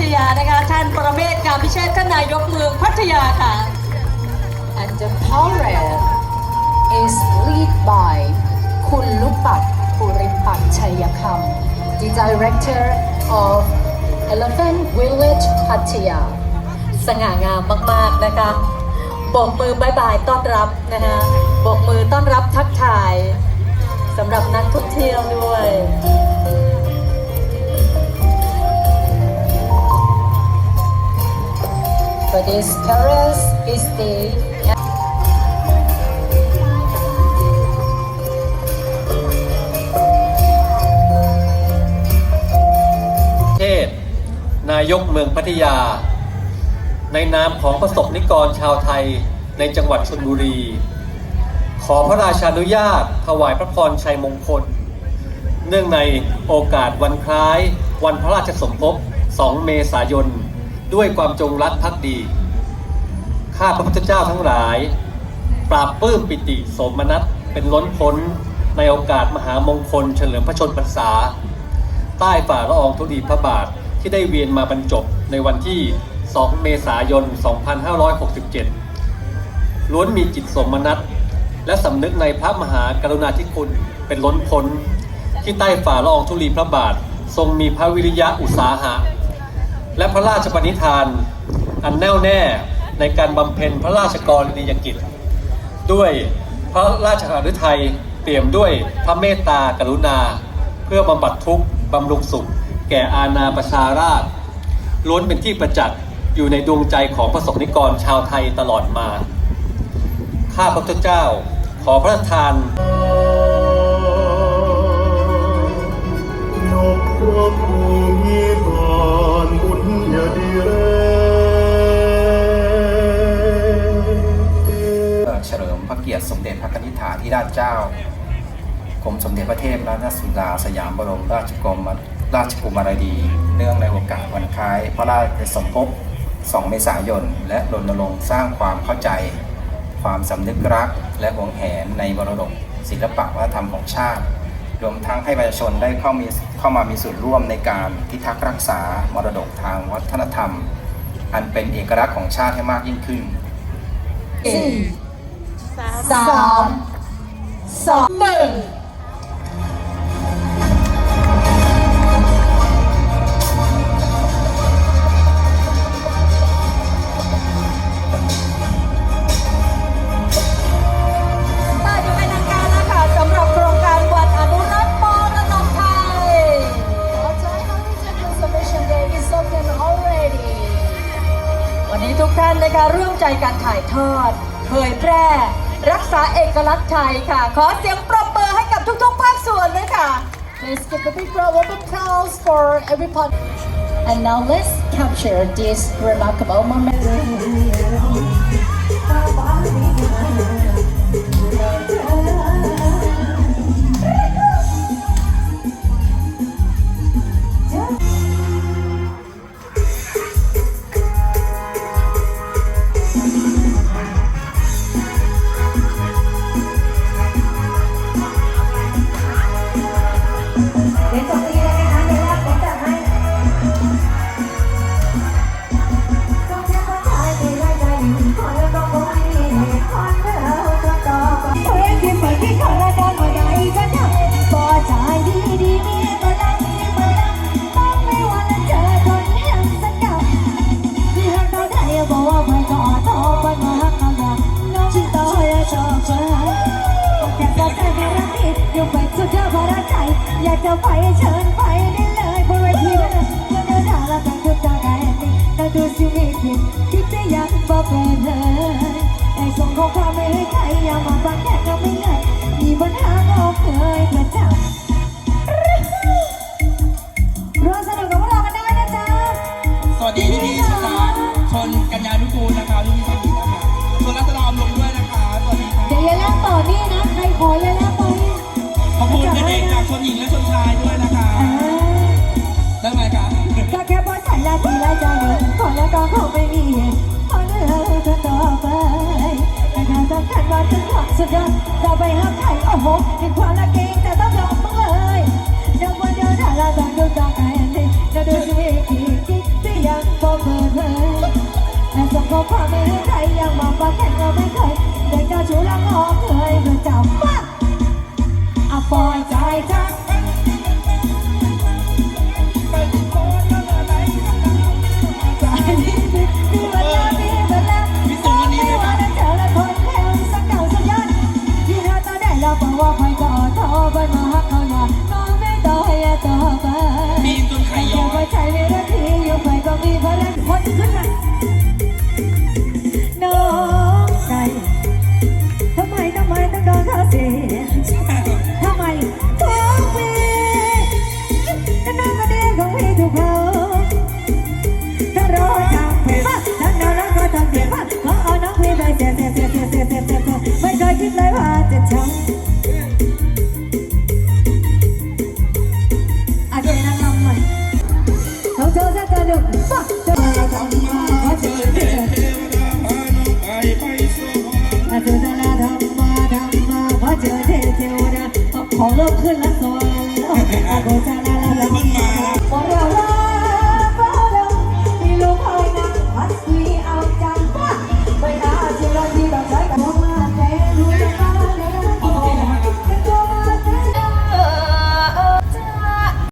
ทยานะคะ ท่านประเมศกาพิเชษฐ์ท่านนายกเมืองพัทยาค่ะ and the parade is led by คุณลุปัตปุริปัตชัยคำ the director of Elephant Village Pattaya สง่างามมาก ๆ นะคะโบกมือบายบายต้อนรับนะคะโบกมือต้อนรับทักทายสำหรับนักท่องเที่ยวด้วย but this parade is the เทศ นายกเมืองพัทยา ในนามของประสบนิกรชาวไทยในจังหวัดชลบุรี ขอพระราชานุญาต ถวายพระพรชัยมงคล เนื่องในโอกาสวันคล้าย วันพระราชสมภพ 2 เมษายน ด้วยความจงรักภักดี ข้าพระพุทธเจ้าทั้งหลาย ปราบปลื้มปิติสมนัสเป็นล้นพ้นในโอกาสมหามงคลเฉลิมพระชนพรรษา ใต้ฝ่าละอองธุลีพระบาทที่ได้เวียนมาบรรจบในวันที่ 2 เมษายน 2567 ล้วนมีจิตสมนัตและสำนึกในพระมหากรุณาธิคุณเป็นล้นพ้น ที่ใต้ฝ่าละอองธุลีพระบาท ทรงมีพระวิริยะอุตสาหะ และพระราชปณิธาน อันแน่วแน่ในการบำเพ็ญพระราชกรณียกิจ ด้วยพระราชหฤทัยเปี่ยมด้วยพระเมตตากรุณา เพื่อบำบัดทุกข์บำรุงสุข แก่อาณาประชาราษล้วนเป็นที่ประจักษ์อยู่ในดวงใจของประสบนิกรชาวไทยตลอดมา ข้าพระพุทธเจ้าขอพระราชทาน มสมเด็จพระเทพรัตนสุดาสยามบรมราชกรมราชกุมารีเนื่องในโอกาสวันคล้าย พระราชสมภพ 2 เมษายน และรณรงค์สร้างความเข้าใจ ความสำนึกรัก และหวงแหนในมรดกศิลปะวัฒนธรรมของชาติ รวมทั้งให้ประชาชนได้เข้ามีเข้ามามีส่วนร่วมในการพิทักษ์รักษามรดกทางวัฒนธรรม อันเป็นเอกลักษณ์ของชาติให้มากยิ่งขึ้นสามสองหนึ่ง วันนี้ทุกท่านนะคะร่วมใจกันถ่ายทอดเผยแพร่ รักษาเอกลักษณ์ไทยค่ะ ขอเสียงปรบมือให้กับทุกๆภาคส่วนด้วยค่ะ Let's give a big round of applause for every part And now let's capture this remarkable moment. อยากจะไปเชิญไปได้เลยบนเวทีนั่นน่ะจะเดินทางแล้วแต่ทุกทางได้นี่แต่ดูสิมีคิดคิดจะยังบ่เป็นเลยไอ้ส่งข้อความไม่ให้ใครอย่ามาฟังแค่ก็ไม่ไงมีปัญหาก็เคยประจำร่วมสนุกกับพวกเรากันได้นะจ๊ะสวัสดีพี่พี่ชนะชนกัญญานุกูลนะคะพี่พี่ชนอีนะคะชนรัตนอมลงด้วยนะคะสวัสดีค่ะเดี๋ยวอย่าแลกต่อนี่นะใครขออย่าแลกต่อนี่ ชนหญิงและชนชายด้วยนะคะ ได้ไหมคะก็แค่เพราะฉันละทีละใจพอแล้วก็คงไม่มีเหตุพอเลือกกันต่อไปแต่ถ้าสำคัญว่าถึงความสุดยอดจะไปหาใครโอ้โหเป็นความละเกงแต่ต้องยอมมึงเลยวันเดียวถ้าเราต้องดูต่อกันเลยจะดูสิกี่กิ๊กที่ยังพอเปิดเผยและส่งข้อความไม่ให้ใครยังมองว่าแค่เราไม่เคยเด็กเจ้าชู้แล้วก็เคย ปล่อยใจจัก ไม่เคยคิดเลยว่าจะทำอาจนั่ลำาเจอแค่กระดูกปั๊บเจอมาทำมาเพราะเธอเวน้องไปไปสวรรค์เธอจะน่าทำมาทำมาเพาเธอเด็กเทวดาของโกวนละสวรรค์โอากจา